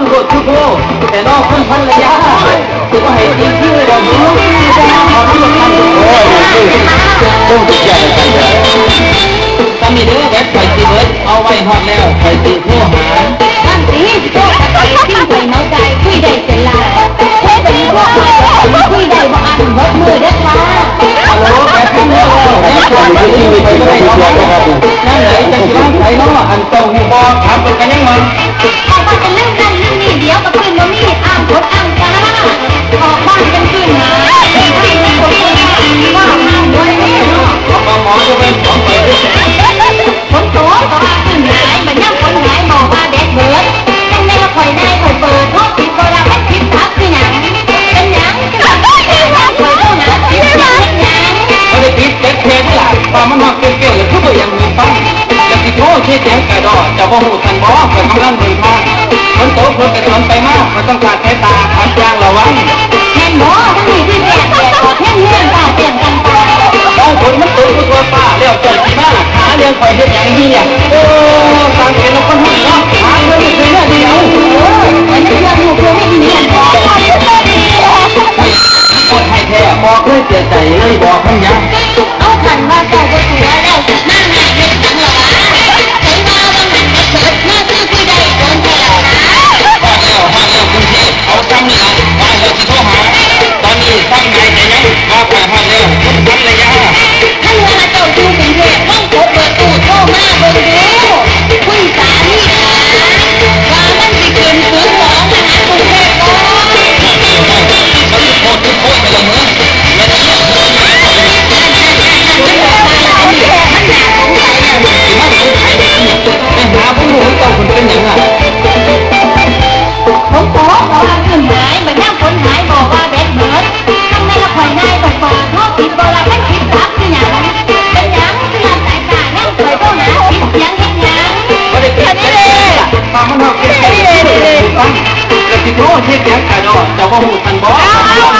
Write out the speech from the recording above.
สุโรทุกโลแต่นอกคนพันระยะถือว่าให้จริงที่เราดูขอที่เราทำโอ้ยต้องทุกอย่างกันเลยถ้ามีเด้อแบบไฟตีเบิร์ดเอาไว้ฮอดแล้วไฟตีโทรหานั่นสิโทษไปที่คุยเมาใจคุยได้เสร็จละเทเป็นพวกคุยได้บ่อันเบิดมือเด้อค่ะฮัลโหลแบบนี้เนาะแล้วคนที่ชีวิตไม่ได้เนาะนั่นไหนจะคิดว่าใครเนาะอันตรงหูบอถามเป็นกันยังไงออกมาเป็น จะบ่หูทันบ่เกิดกำลังดินทางคนโตคนกระสวนไปมากมันต้องการสายตาขัดยางระวังแม่นบ่ทั้งนี้ที่แดดแดดออกแห้งแห้งตาเปลี่ยนกันไปบางคนมันตื่นตัวป้าเรียกเกิดที่มาหาเรื่องคอยเฮ็ดอย่างนี้เนี่ยโอ้ต่างเป็นคนหุ่นเนาะหาเงินไม่เคยเนี่ยเดียวไอ้นั่นเรื่องหมู่เพื่อนไม่มีกันบ่ยตัวดีคนให้แท้บอกเลยเสียใจเลยบอกมันยัง ตามมันหอกเก็บเก็บเลยฟังแต่สิโทษที่แจ้งกระดอจะว่าหูทันบ่คนโตคนกระสวนไปมากต้อการสายตาขัดยางระวังแม่นบ่ทั้งนี้คือเสี